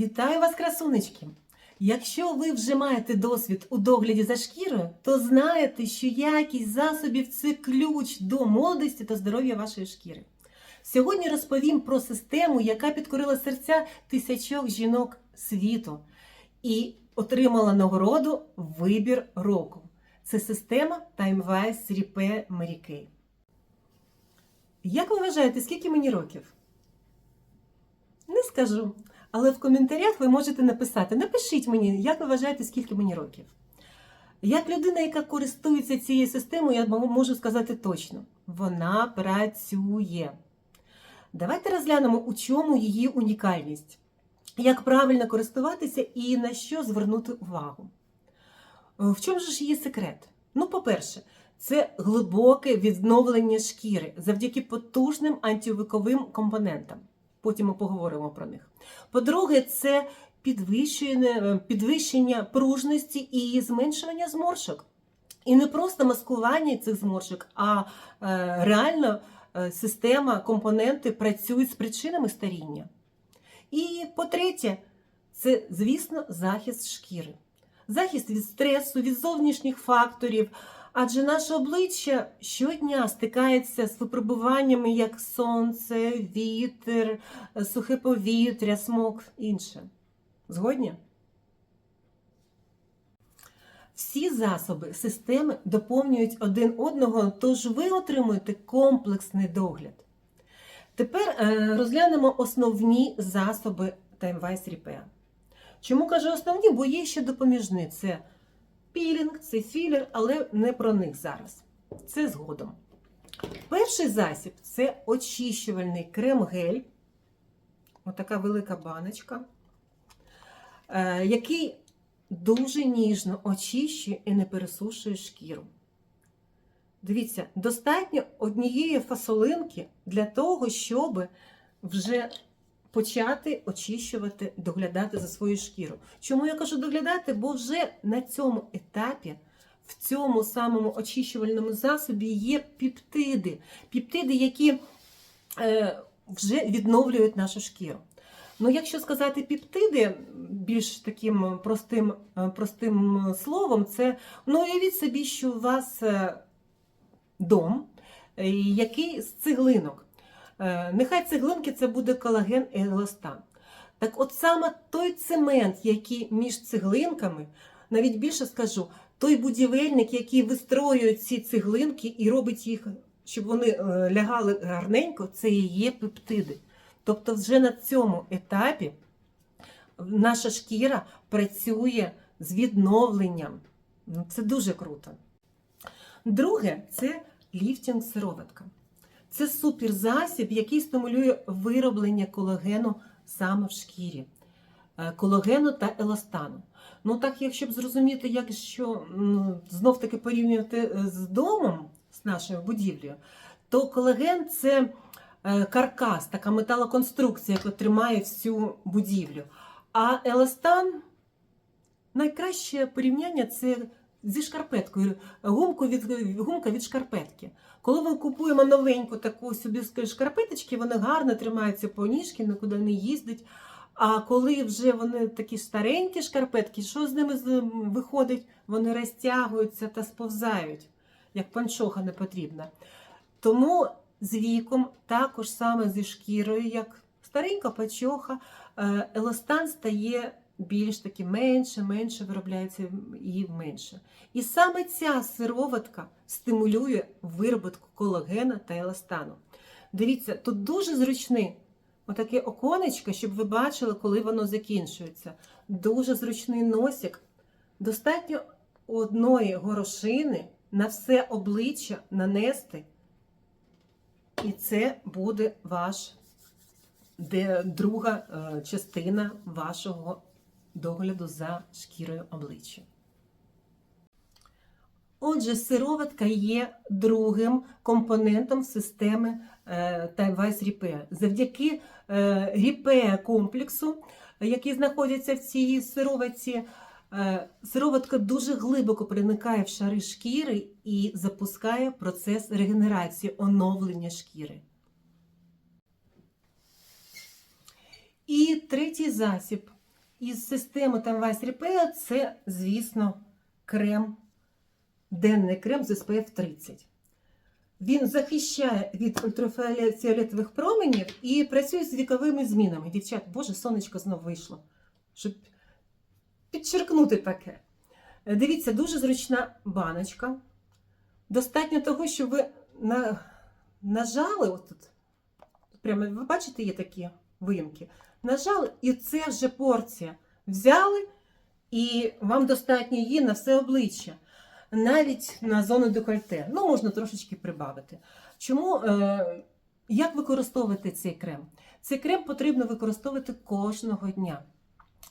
Вітаю вас, красунечки! Якщо ви вже маєте досвід у догляді за шкірою, то знаєте, що якість засобів це ключ до молодості та здоров'я вашої шкіри. Сьогодні розповім про систему, яка підкорила серця тисячок жінок світу і отримала нагороду Вибір року. Це система TimeWise Repair Mary. Як ви вважаєте, скільки мені років? Не скажу. Але в коментарях ви можете написати. Напишіть мені, як ви вважаєте, скільки мені років. Як людина, яка користується цією системою, я можу сказати точно: вона працює. Давайте розглянемо, у чому її унікальність, як правильно користуватися і на що звернути увагу. В чому ж її секрет? Ну, по-перше, це глибоке відновлення шкіри завдяки потужним антивиковим компонентам. Потім ми поговоримо про них. По-друге, це підвищення, підвищення пружності і зменшування зморшок. І не просто маскування цих зморшок, а е, реально е, система, компоненти працюють з причинами старіння. І по-третє, це, звісно, захист шкіри. Захист від стресу, від зовнішніх факторів. Адже наше обличчя щодня стикається з випробуваннями, як сонце, вітер, сухе повітря, смог інше. Згодні? Всі засоби системи доповнюють один одного, тож ви отримуєте комплексний догляд. Тепер розглянемо основні засоби TimeWise Repair. Чому кажу основні? Бо є ще допоміжні. Це пілінг, це філер, але не про них зараз. Це згодом. Перший засіб це очищувальний крем-гель. Отака велика баночка, е, який дуже ніжно очищує і не пересушує шкіру. Дивіться, достатньо однієї фасолинки для того, щоб вже почати очищувати, доглядати за свою шкіру. Чому я кажу доглядати? Бо вже на цьому етапі, в цьому самому очищувальному засобі є пептиди, пептиди, які е, вже відновлюють нашу шкіру. Ну, якщо сказати пептиди більш таким простим простим словом, це ну, уявіть собі, що у вас е, дом, е, який з цеглинок. Нехай цеглинки це буде колаген і еластан. Так от саме той цемент, який між цеглинками, навіть більше скажу, той будівельник, який вистроює ці цеглинки і робить їх, щоб вони лягали гарненько, це і є пептиди. Тобто, вже на цьому етапі наша шкіра працює з відновленням. Це дуже круто. Друге, це ліфтинг-сироватка. Це суперзасіб, який стимулює вироблення колагену саме в шкірі, колагену та еластану. Ну так, якщо б зрозуміти, як що знов таки порівнювати з домом, з нашою будівлею, то колаген це каркас, така металоконструкція, яка тримає всю будівлю. А еластан найкраще порівняння це зі шкарпеткою, гумку від, гумка від шкарпетки. Коли ми купуємо новеньку таку собі шкарпеточки, вони гарно тримаються по ніжки, нікуди не їздять. А коли вже вони такі старенькі шкарпетки, що з ними виходить? Вони розтягуються та сповзають, як панчоха не потрібна. Тому з віком, також саме зі шкірою, як старенька панчоха, еластан стає більш таки менше, менше виробляється і менше. І саме ця сироватка стимулює вироботку колагена та еластану. Дивіться, тут дуже зручний отаке оконечко, щоб ви бачили, коли воно закінчується. Дуже зручний носик. Достатньо одної горошини на все обличчя нанести. І це буде ваш друга частина вашого догляду за шкірою обличчя. Отже, сироватка є другим компонентом системи TimeWise Repair. Завдяки Repair комплексу, який знаходиться в цій сироватці, сироватка дуже глибоко проникає в шари шкіри і запускає процес регенерації, оновлення шкіри. І третій засіб із системи Timevice Repair це, звісно, крем, денний крем з SPF 30. Він захищає від ультрафіолетових променів і працює з віковими змінами. Дівчат, боже, сонечко знов вийшло. Щоб підчеркнути таке. Е, Дивіться, дуже зручна баночка. Достатньо того, що ви на, нажали отут. Прямо ви бачите, є такі виїмки. Нажали, і це вже порція. Взяли, і вам достатньо її на все обличчя, навіть на зону декольте. Ну, можна трошечки прибавити. Чому, е, як використовувати цей крем? Цей крем потрібно використовувати кожного дня.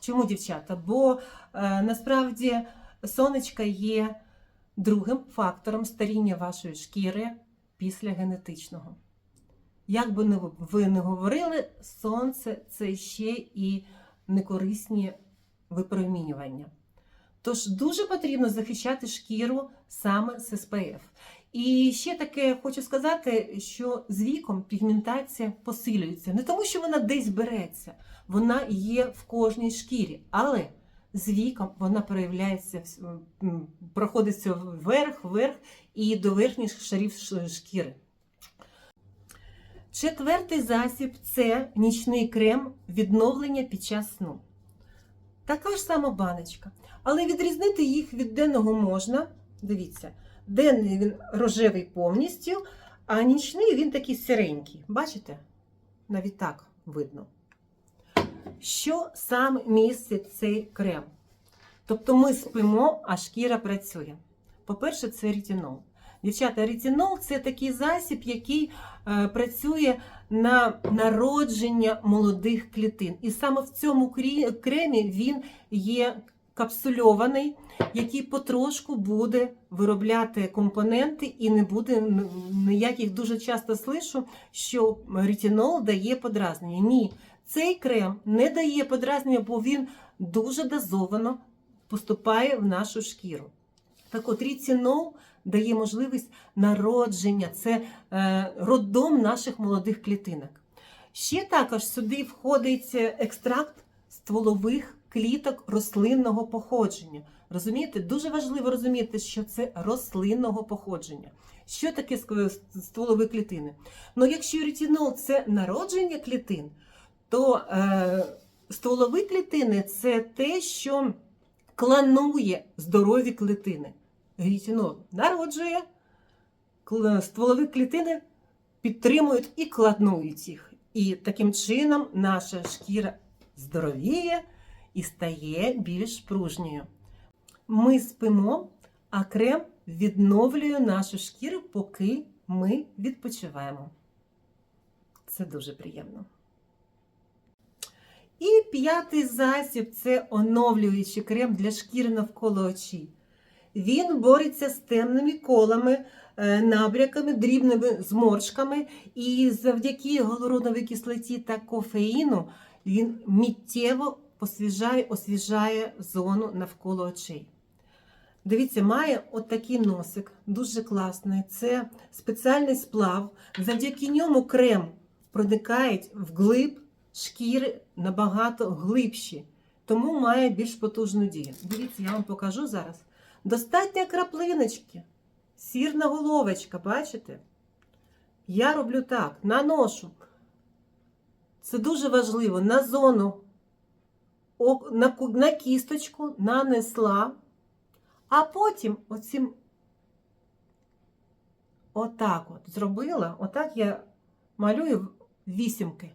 Чому, дівчата? Бо е, насправді сонечка є другим фактором старіння вашої шкіри після генетичного. Як би ви не говорили, сонце це ще і некорисні випромінювання. Тож дуже потрібно захищати шкіру саме з СПФ. І ще таке хочу сказати, що з віком пігментація посилюється. Не тому, що вона десь береться, вона є в кожній шкірі, але з віком вона проявляється, проходиться вверх, вверх і до верхніх шарів шкіри. Четвертий засіб це нічний крем відновлення під час сну. Така ж сама баночка. Але відрізнити їх від денного можна. Дивіться, денний він рожевий повністю, а нічний він такий сиренький. Бачите? Навіть так видно. Що сам містить цей крем? Тобто ми спимо, а шкіра працює. По-перше, це ретинол. Дівчата, ретинол це такий засіб, який е, працює на народження молодих клітин. І саме в цьому кремі він є капсульований, який потрошку буде виробляти компоненти і не буде ніяких дуже часто слышу, що ретинол дає подразнення. Ні, цей крем не дає подразнення, бо він дуже дозовано поступає в нашу шкіру. Так от ретинол дає можливість народження, це е, роддом наших молодих клітинок. Ще також сюди входить екстракт стволових кліток рослинного походження. Розумієте, дуже важливо розуміти, що це рослинного походження. Що таке стволові клітини? Ну, якщо ретинол це народження клітин, то е, стволові клітини це те, що кланує здорові клітини. Ретинол народжує, стволові клітини підтримують і кланують їх. І таким чином наша шкіра здоровіє і стає більш пружньою. Ми спимо, а крем відновлює нашу шкіру, поки ми відпочиваємо. Це дуже приємно. І п'ятий засіб це оновлюючий крем для шкіри навколо очей. Він бореться з темними колами, е, набряками, дрібними зморшками, і завдяки гіалуроновій кислоті та кофеїну він миттєво освіжає, освіжає зону навколо очей. Дивіться, має отакий носик, дуже класний. Це спеціальний сплав. Завдяки ньому крем проникає вглиб шкіри набагато глибші, тому має більш потужну дію. Дивіться, я вам покажу зараз. Достатньо краплиночки, сірна головочка, бачите? Я роблю так, наношу. Це дуже важливо. На зону, на, кісточку нанесла, а потім оцім отак от зробила. Отак я малюю вісімки.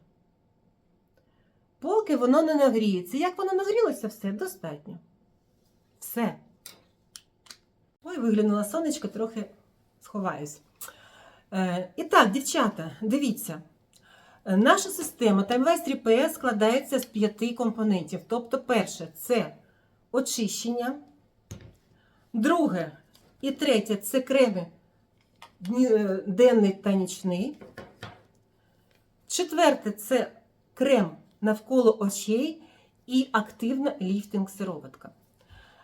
Поки воно не нагріється. Як воно нагрілося, все достатньо. Все. Ой, виглянула сонечко, трохи сховаюсь. Е, і так, дівчата, дивіться. Е, Наша система Timewaste Repair складається з п'яти компонентів. Тобто, перше це очищення. Друге і третє це креми е, денний та нічний. Четверте це крем навколо очей і активна ліфтинг-сироватка.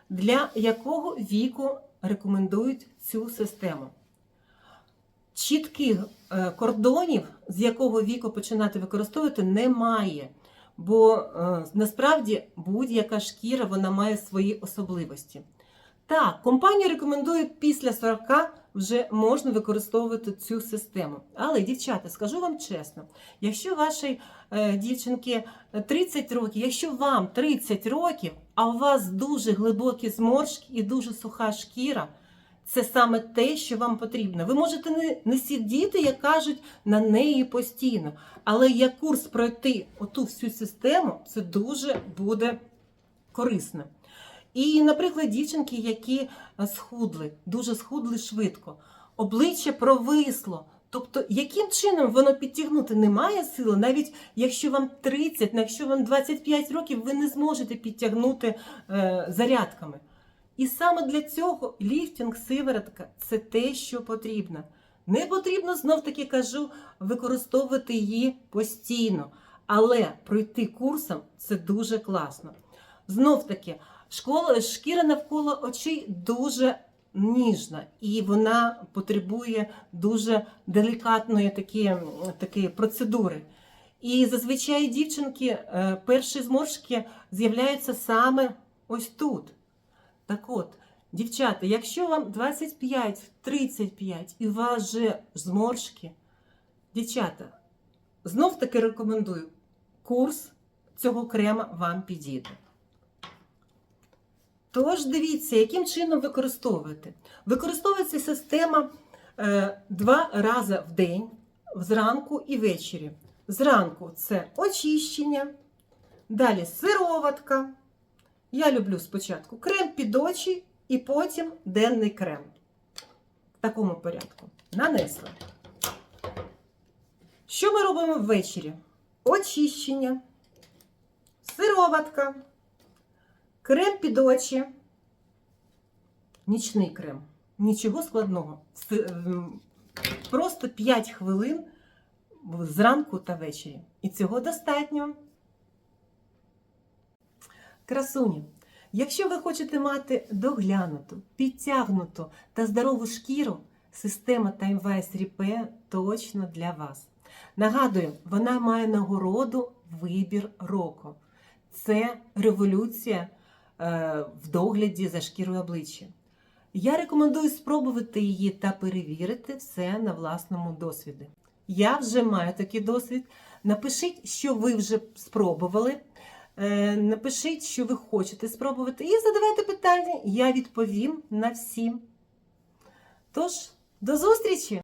Для якого віку рекомендують цю систему? Чітких е, кордонів, з якого віку починати використовувати, немає. бо е, насправді будь-яка шкіра вона має свої особливості. Так, компанія рекомендує після 40 вже можна використовувати цю систему. Але, дівчата, скажу вам чесно, якщо вашій е, дівчинки 30 років, якщо вам 30 років, а у вас дуже глибокі зморшки і дуже суха шкіра, це саме те, що вам потрібно. Ви можете не, не сидіти, як кажуть, на неї постійно. Але як курс пройти оту всю систему, це дуже буде корисно. І, наприклад, дівчинки, які е, схудли, дуже схудли швидко, обличчя провисло. Тобто, яким чином воно підтягнути немає сили, навіть якщо вам 30, якщо вам 25 років, ви не зможете підтягнути е, зарядками. І саме для цього ліфтинг, сиворотка це те, що потрібно. Не потрібно знов таки кажу використовувати її постійно, але пройти курсом це дуже класно. Знов таки, школа, шкіра навколо очей дуже ніжна, і вона потребує дуже делікатної такі, такі процедури. І зазвичай дівчинки е, перші зморшки з'являються саме ось тут. Так от, дівчата, якщо вам 25-35 і у вас вже зморшки, дівчата, знов таки рекомендую, курс цього крема вам підійде. Тож дивіться, яким чином використовувати. Використовується система е, два рази в день, зранку і ввечері. Зранку це очищення, далі сироватка. Я люблю спочатку крем під очі і потім денний крем. В такому порядку. Нанесли. Що ми робимо ввечері? Очищення, сироватка, крем під очі, нічний крем. Нічого складного. Ем, Просто 5 хвилин зранку та ввечері. І цього достатньо. Красуні, якщо ви хочете мати доглянуту, підтягнуту та здорову шкіру, система TimeWise Repair точно для вас. Нагадую, вона має нагороду вибір року. Це революція в догляді за шкірою обличчя. Я рекомендую спробувати її та перевірити все на власному досвіді. Я вже маю такий досвід. Напишіть, що ви вже спробували. Е, Напишіть, що ви хочете спробувати, і задавайте питання, я відповім на всі. Тож, до зустрічі!